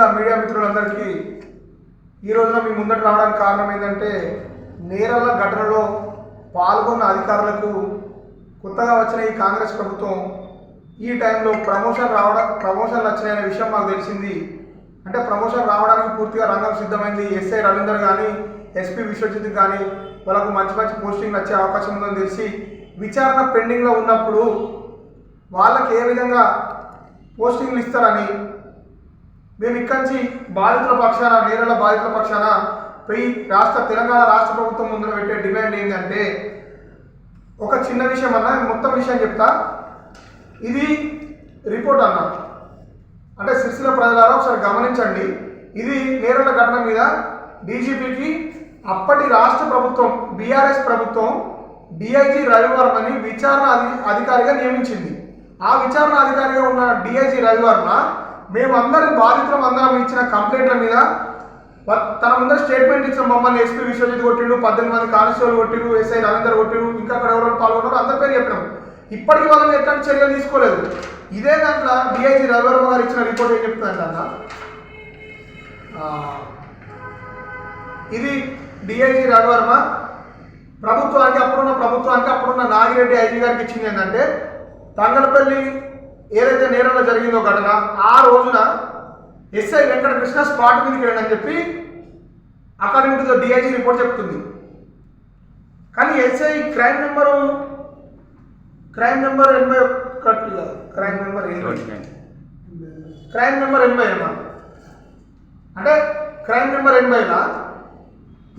Sircilla media మిత్రులందరికీ ఈ రోజున మీ ముందట రావడానికి కారణం ఏంటంటే నేరల ఘటనలో పాల్గొన్న అధికారులకు కొత్తగా వచ్చిన ఈ కాంగ్రెస్ ప్రభుత్వం ఈ టైంలో ప్రమోషన్ రావడం ప్రమోషన్లు వచ్చినాయనే విషయం మాకు తెలిసింది. అంటే ప్రమోషన్ రావడానికి పూర్తిగా రంగం సిద్ధమైంది. ఎస్ఐ రవీందర్ కానీ ఎస్పీ విశ్వజిత్ కానీ వాళ్ళకు మంచి మంచి పోస్టింగ్ వచ్చే అవకాశం ఉందని తెలిసి విచారణ పెండింగ్లో ఉన్నప్పుడు వాళ్ళకి ఏ విధంగా పోస్టింగ్లు ఇస్తారని మేము ఇక్కడి నుంచి బాధితుల పక్షాన నేరల బాధితుల పక్షాన పోయి రాష్ట్ర తెలంగాణ రాష్ట్ర ప్రభుత్వం ముందు పెట్టే డిమాండ్ ఏంటంటే ఒక చిన్న విషయం అన్న మొత్తం విషయం చెప్తా. ఇది రిపోర్ట్ అన్న. అంటే సిరిసిల్ల ప్రజలారా ఒకసారి గమనించండి. ఇది నేరుల ఘటన మీద డీజీపీకి అప్పటి రాష్ట్ర ప్రభుత్వం బీఆర్ఎస్ ప్రభుత్వం డిఐజీ రవివర్మని విచారణ అధి అధికారిగా నియమించింది. ఆ విచారణ అధికారిగా ఉన్న డిఐజీ రవివర్మ మేమందరం బాధితులం అందరం ఇచ్చిన కంప్లైంట్ల మీద తన ముందర స్టేట్మెంట్ ఇచ్చిన మమ్మల్ని ఎస్పీ విశ్వజిత్ కొట్టిండు పద్దెనిమిది మంది కానిస్టేబుల్ కొట్టిరు ఎస్ఐ రవీందర్ కొట్టిరు ఇంకా అక్కడ ఎవరు పాల్గొన్నారు అందరి పేరు చెప్పినాం. ఇప్పటికీ వాళ్ళని ఎట్లాంటి చర్యలు తీసుకోలేదు. ఇదే దాంట్లో డిఐజీ రవివర్మ గారు ఇచ్చిన రిపోర్ట్ ఏం చెప్తుందంట ఇది డిఐజీ రవివర్మ ప్రభుత్వానికి అప్పుడున్న ప్రభుత్వానికి అప్పుడున్న నాగిరెడ్డి ఐజీ గారికి ఇచ్చింది ఏంటంటే తంగలపల్లి ఏదైతే నేరంలో జరిగిందో ఘటన ఆ రోజున ఎస్ఐ వెంకటకృష్ణ స్పాట్ మీదకి వెళ్ళండి అని చెప్పి అకార్డింగ్ టు డిఐజీ రిపోర్ట్ చెప్తుంది. కానీ SI crime number crime number ఎనభై కాదు. క్రైమ్ నెంబర్ ఎనభై క్రైమ్ నెంబర్ ఎనభై అమ్మా అంటే క్రైమ్ నెంబర్ ఎనభైలా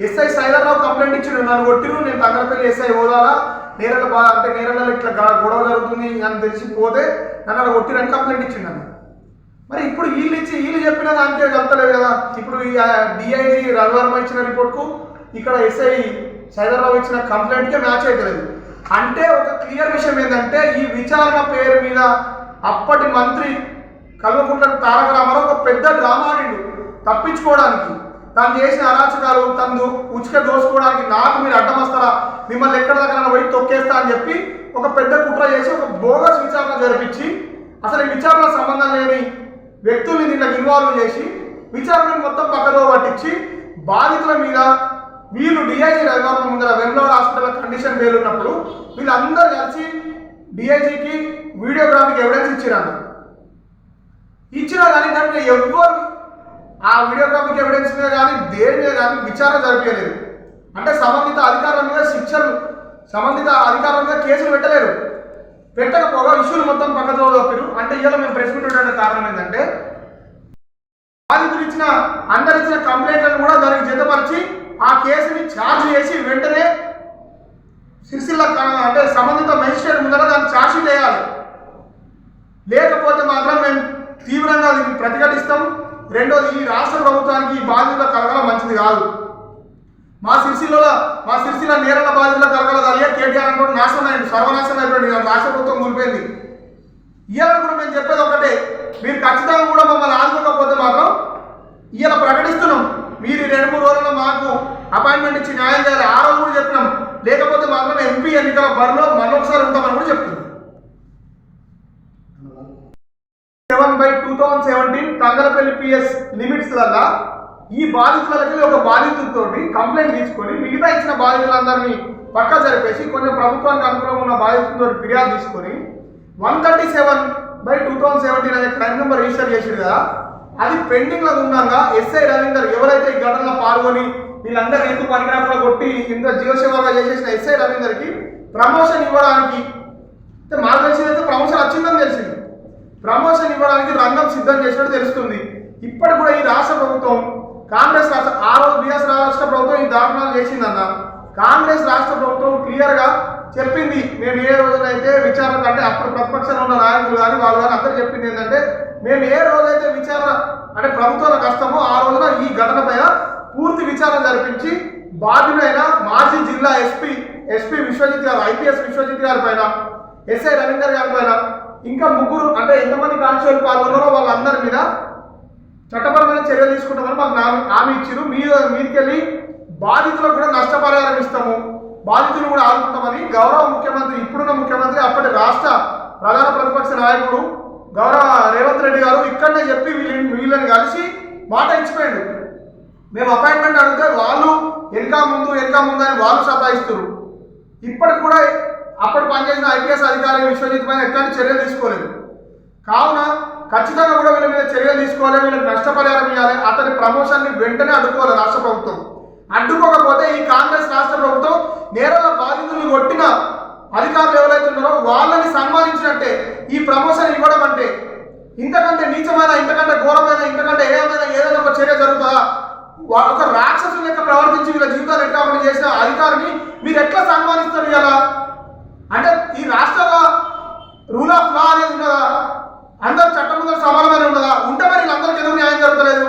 ఎస్ఐ సైలర్రావు కంప్లైంట్ ఇచ్చిండు. నన్ను కొట్టిరు నేను తంగరపల్లి ఎస్ఐ హోదాలా నేరల బా అంటే నేరలలో ఇట్లా గ- గొడవ జరుగుతుంది అని తెలిసి పోతే నన్ను అక్కడ కొట్టిరని కంప్లైంట్ ఇచ్చిండు అన్న మరి ఇప్పుడు వీళ్ళు ఇచ్చి వీళ్ళు చెప్పిన దానికే కలుతలేదు కదా. ఇప్పుడు ఈ డిఐజీ రవివర్మ ఇచ్చిన రిపోర్ట్కు ఇక్కడ ఎస్ఐ సైదర్రావు ఇచ్చిన కంప్లైంట్కే మ్యాచ్ అవుతలేదు అంటే ఒక క్లియర్ విషయం ఏంటంటే ఈ విచారణ పేరు మీద అప్పటి మంత్రి కల్వకుంట్ల తారక రామారావు ఒక పెద్ద డ్రామా ఆడిండు తప్పించుకోవడానికి. తను చేసిన అరాచకాలు తను ఉచిక దోసుకోవడానికి నాకు మీరు అడ్డం వస్తారా మిమ్మల్ని ఎక్కడ దగ్గర పోయి తొక్కేస్తా అని చెప్పి ఒక పెద్ద కుట్ర చేసి ఒక బోగస్ విచారణ జరిపించి అసలు ఈ విచారణ సంబంధం లేని వ్యక్తుల్ని నిన్న ఇన్వాల్వ్ చేసి విచారణను మొత్తం పక్కదో పట్టించి బాధితుల మీద వీళ్ళు డిఐజీ రవివర్మ ముందర వెమ్లవాడ హాస్పిటల్ కండిషన్ వేలున్నప్పుడు వీళ్ళందరూ కలిసి డిఐజీకి వీడియోగ్రాఫిక్ ఎవిడెన్స్ ఇచ్చిరాను ఇచ్చినా కానీ దాని మీద ఆ వీడియోగ్రాఫిక్ ఎవిడెన్స్ మీద కానీ దేని మీద కానీ విచారణ జరిపించలేదు అంటే సంబంధిత అధికారుల మీద శిక్షలు సంబంధిత అధికారుల మీద కేసులు పెట్టలేరు. పెట్టకపోగా ఇష్యూలు మొత్తం పక్కతో తప్పిరు అంటే ఇవాళ మేము ప్రెస్ మీట్ ఉండడానికి కారణం ఏంటంటే బాధితులు ఇచ్చిన అందరిచ్చిన కంప్లైంట్లను కూడా దానికి జతపరిచి ఆ కేసుని ఛార్జ్ చేసి వెంటనే సిరిసిల్ల అంటే సంబంధిత మెజిస్ట్రేట్ ముందర దాన్ని ఛార్జ్ వేయాలి లేకపోతే మాత్రం మేము తీవ్రంగా దీన్ని ప్రతిఘటిస్తాం. రెండోది ఈ రాష్ట్ర ప్రభుత్వానికి ఈ బాధ్యత కలగల మంచిది కాదు. మా సిరిసిల్లలో మా సిరిసిల్ల నేరల బాధ్యతల కలగల కలిగే కేటీఆర్ అనుకుంటే నాశనం అయింది సర్వనాశనం అయిపోయింది రాష్ట్ర ప్రభుత్వం కూలిపోయింది. ఇవాళ కూడా మేము చెప్పేది ఒకటే మీరు ఖచ్చితంగా కూడా మమ్మల్ని ఆదుకోకపోతే మాత్రం ఇవాళ ప్రకటిస్తున్నాం. మీరు ఈ రెండు మూడు రోజుల్లో మాకు అపాయింట్మెంట్ ఇచ్చి న్యాయం చేయాలి ఆ రోజు కూడా చెప్పినాం. లేకపోతే మాత్రం ఎంపీ ఎన్నికల బరిలో మరొకసారి ఉంటామని కూడా చెప్తున్నాం. Seven by two thousand seventeen Tangalapalli PS limits వల్ల ఈ బాధితులకి ఒక బాధితులతో కంప్లైంట్ తీసుకొని మిగతా ఇచ్చిన బాధితులందరినీ పక్క జరిపేసి కొన్ని ప్రభుత్వానికి అనుకూలంగా ఉన్న బాధితులతో ఫిర్యాదు తీసుకొని one thirty seven by two thousand seventeen అనే క్రైమ్ నెంబర్ రిజిస్టర్ చేసారు కదా అది పెండింగ్లో ఉండగా ఎస్ఐ రవీందర్ ఎవరైతే ఈ ఘటనలో పాల్గొని వీళ్ళందరూ ఎందుకు పనికిరాకుండా కొట్టి ఇంత జీవసేవగా చేసేసిన ఎస్ఐ రవీందర్కి ప్రమోషన్ ఇవ్వడానికి అంటే మాకు తెలిసిందైతే ప్రమోషన్ వచ్చిందని తెలిసింది. ప్రమోషన్ ఇవ్వడానికి రంగం సిద్ధం చేసినట్టు తెలుస్తుంది. ఇప్పటి కూడా ఈ రాష్ట్ర ప్రభుత్వం కాంగ్రెస్ రాష్ట్ర ఆ రోజు రాష్ట్ర ప్రభుత్వం ఈ దారుణాలు చేసిందన్న. కాంగ్రెస్ రాష్ట్ర ప్రభుత్వం క్లియర్గా చెప్పింది. మేము ఏ రోజునైతే విచారణ అంటే అప్పుడు ప్రతిపక్షంలో ఉన్న నాయకులు కానీ వాళ్ళు కానీ అందరూ చెప్పింది ఏంటంటే మేము ఏ రోజైతే విచారణ అంటే ప్రభుత్వం కష్టమో ఆ రోజున ఈ ఘటనపై పూర్తి విచారణ జరిపించి బాధ్యుడైన మాజీ జిల్లా ఎస్పీ ఎస్పీ విశ్వజిత్ గారు ఐపీఎస్ విశ్వజిత్ గారి పైన ఎస్ఐ రవీందర్ గారి పైన ఇంకా ముగ్గురు అంటే ఎంతమంది కానిస్టేబుల్ పాల్గొన్నారో వాళ్ళందరి మీద చట్టపరమైన చర్యలు తీసుకుంటామని మాకు హామీ ఇచ్చారు మీరు మీదికెళ్ళి బాధితులకు కూడా నష్టపరిహారం ఇస్తాము. బాధితులు కూడా ఆదుకుంటామని గౌరవ ముఖ్యమంత్రి ఇప్పుడున్న ముఖ్యమంత్రి అప్పటి రాష్ట్ర ప్రధాన ప్రతిపక్ష నాయకుడు గౌరవ రేవంత్ రెడ్డి గారు ఇక్కడనే చెప్పి వీళ్ళని వీళ్ళని కలిసి మాట ఇచ్చిపోయాడు. మేము అపాయింట్మెంట్ అడిగితే వాళ్ళు వెనక ముందు వెనక ముందు అని వాళ్ళు సతాయిస్తారు ఇప్పటికి కూడా అప్పుడు పనిచేసిన ఐపీఎస్ అధికారి విశ్వజిత్ పైన ఎట్లాంటి చర్యలు తీసుకోలేదు. కావున ఖచ్చితంగా కూడా వీళ్ళ మీద చర్యలు తీసుకోవాలి వీళ్ళకి నష్టపరిహారం ఇవ్వాలి. అతని ప్రమోషన్ని వెంటనే అడ్డుకోవాలి రాష్ట్ర ప్రభుత్వం. అడ్డుకోకపోతే ఈ కాంగ్రెస్ రాష్ట్ర ప్రభుత్వం నేరాల బాధితుల్ని కొట్టిన అధికారులు ఎవరైతే ఉన్నారో వాళ్ళని సన్మానించినట్టే ఈ ప్రమోషన్ ఇవ్వడం అంటే. ఇంతకంటే నీచమైన ఇంతకంటే ఘోరమైన ఇంతకంటే ఏమైనా ఏదైనా ఒక చర్య జరుగుతుందా? ఒక రాక్షసు యొక్క ప్రవర్తించి వీళ్ళ జీవితాలు ఎట్లా అమలు చేసిన అధికారిని మీరు ఎట్లా సన్మానిస్తారు ఇలా అంటే ఈ రాష్ట్రంలో రూల్ ఆఫ్ లా అనేది ఉండదా? అందరు చట్టం ముందు సమానమైన ఉన్నదా ఉంటే మరి వీళ్ళందరికీ ఎందుకు న్యాయం జరగలేదు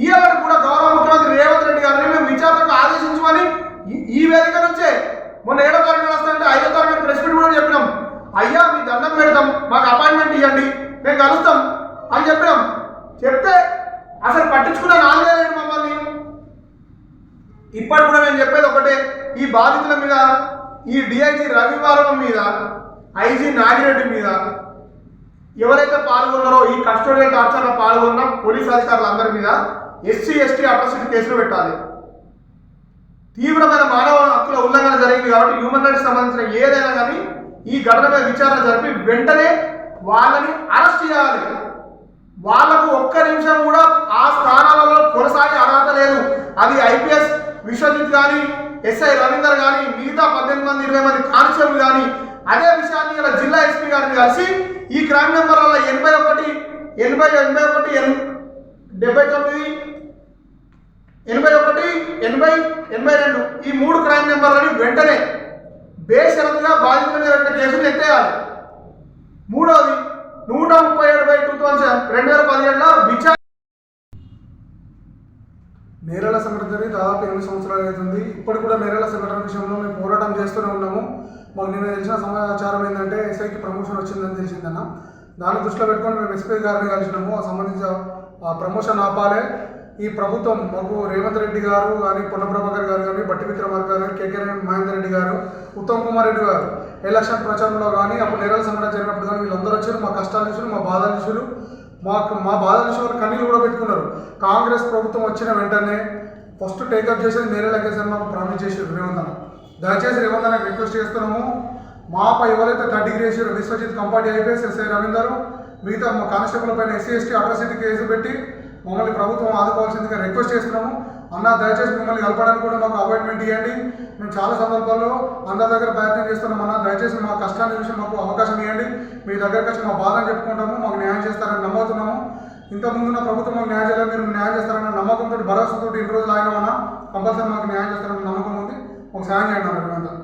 ఈనాడు కూడా గౌరవ ముఖ్యమంత్రి రేవంత్ రెడ్డి గారిని మేము విచారణకు ఆదేశించమని ఈ- ఈ వేదిక నుంచే మొన్న ఏడో తరగతి వస్తానంటే ఐదో తరగతి ప్రెస్ మీట్ కూడా చెప్పినాం. అయ్యా మీ దండం పెడతాం మాకు అపాయింట్మెంట్ ఇవ్వండి మేము కలుస్తాం అని చెప్పినాం. చెప్తే అసలు పట్టించుకున్న నాలుగే లేదు మమ్మల్ని. ఇప్పటి కూడా మేము చెప్పేది ఒకటే ఈ బాధితుల మీద ఈ డిఐజీ రవివారం మీద ఐజీ నాగిరెడ్డి మీద ఎవరైతే పాల్గొన్నారో ఈ కస్టోడియల్ టార్చర్లో పాల్గొన్న పోలీస్ అధికారులందరి మీద ఎస్సీ ఎస్టీ అట్రాసిటీ కేసులు పెట్టాలి. తీవ్రమైన మానవ హక్కుల ఉల్లంఘన జరిగింది కాబట్టి హ్యూమన్ రైట్స్ సంబంధించిన ఏదైనా కానీ ఈ ఘటన మీద విచారణ జరిపి వెంటనే వాళ్ళని అరెస్ట్ చేయాలి. వాళ్ళకు ఒక్క నిమిషం కూడా ఆ స్థానాలలో కొనసాగే అర్హత లేదు. అది ఐపీఎస్ విశ్వజిత్ కానీ ఎస్ఐ రవీందర్ కానీ మిగతా పద్దెనిమిది మంది ఇరవై మంది కానిస్టేబుల్ కానీ అదే విషయాన్ని ఇలా జిల్లా ఎస్పీ గారిని కలిసి ఈ క్రైమ్ నెంబర్ల ఎనభై ఒకటి ఎనభై ఎనభై ఒకటి ఎన్ డెబ్బై తొమ్మిది ఎనభై ఒకటి ఎనభై ఎనభై రెండు ఈ మూడు క్రైమ్ నెంబర్లని వెంటనే బేషరతుగా బాధితుల మీద పెట్టిన కేసులు ఎత్తేయాలి. మూడవది నూట ముప్పై ఏడు బై టూ థౌసండ్ రెండు వేల పదిహేడులో విచారణ నేరాల సంఘటన జరిగి దాదాపు ఎనిమిది సంవత్సరాలు అవుతుంది. ఇప్పటి కూడా నేరాల సంఘటన విషయంలో మేము పోరాటం చేస్తూనే ఉన్నాము. మాకు నిన్న తెలిసిన సమాచారం ఏంటంటే ఎస్ఐకి ప్రమోషన్ వచ్చిందని తెలిసిందన్న. దాన్ని దృష్టిలో పెట్టుకొని మేము ఎస్పీ గారిని కలిసినాము. ఆ సంబంధించిన ప్రమోషన్ ఆపాలే. ఈ ప్రభుత్వం మాకు రేవంత్ రెడ్డి గారు కానీ పొన్నప్రభాకర్ గారు కానీ బట్టి విక్రమార్ గారు కానీ కేకే మహేందర్ రెడ్డి గారు ఉత్తమ్ కుమార్ రెడ్డి గారు ఎలక్షన్ ప్రచారంలో కానీ అప్పుడు నేరాల సంఘటన జరిగినప్పుడు కానీ వీళ్ళందరూ వచ్చారు. మా కష్టాలు చూసారు మా బాధలు చూసారు మాకు మా బాధల విషయంలో కన్నీళ్ళు కూడా పెట్టుకున్నారు. కాంగ్రెస్ ప్రభుత్వం వచ్చిన వెంటనే ఫస్ట్ టేకప్ చేసేది నేరే లెక్కేసారి మాకు ప్రామిస్ చేసారు రేవంత్ దయచేసి రేవంత్ రిక్వెస్ట్ చేస్తున్నాము. మాపై ఎవరైతే థర్డ్ డిగ్రీ చేసారో విశ్వజిత్ కంపార్టీ ఐపీఎస్ ఎస్ఐ రవీందర్ మిగతా మా కానిస్టేబుల్ పైన ఎస్సీ ఎస్టీ అట్రాసిటీ కేసు పెట్టి మమ్మల్ని ప్రభుత్వం ఆదుకోవాల్సిందిగా రిక్వెస్ట్ చేస్తున్నాము. అన్న దయచేసి మిమ్మల్ని కలపడానికి కూడా మాకు అపాయింట్మెంట్ ఇవ్వండి మేము చాలా సందర్భాల్లో అందరి దగ్గర ప్రయత్నం చేస్తున్నాం అన్న. దయచేసి మా కష్టాన్ని చూసి మాకు అవకాశం ఇవ్వండి మీ దగ్గరకు వచ్చి మా బాధను చెప్పుకుంటాము. మాకు న్యాయం చేస్తారని నమ్ముతున్నాము. ఇంతకుముందు ఉన్న ప్రభుత్వం మాకు న్యాయం చేయాలి మీరు న్యాయం చేస్తారన్న నమ్మకంతో భరోసాతో ఇన్ని రోజులు ఆయన కంపల్సరీ మాకు న్యాయం చేస్తారన్న నమ్మకం ఉంది. మాకు సాయం చేయండి అన్న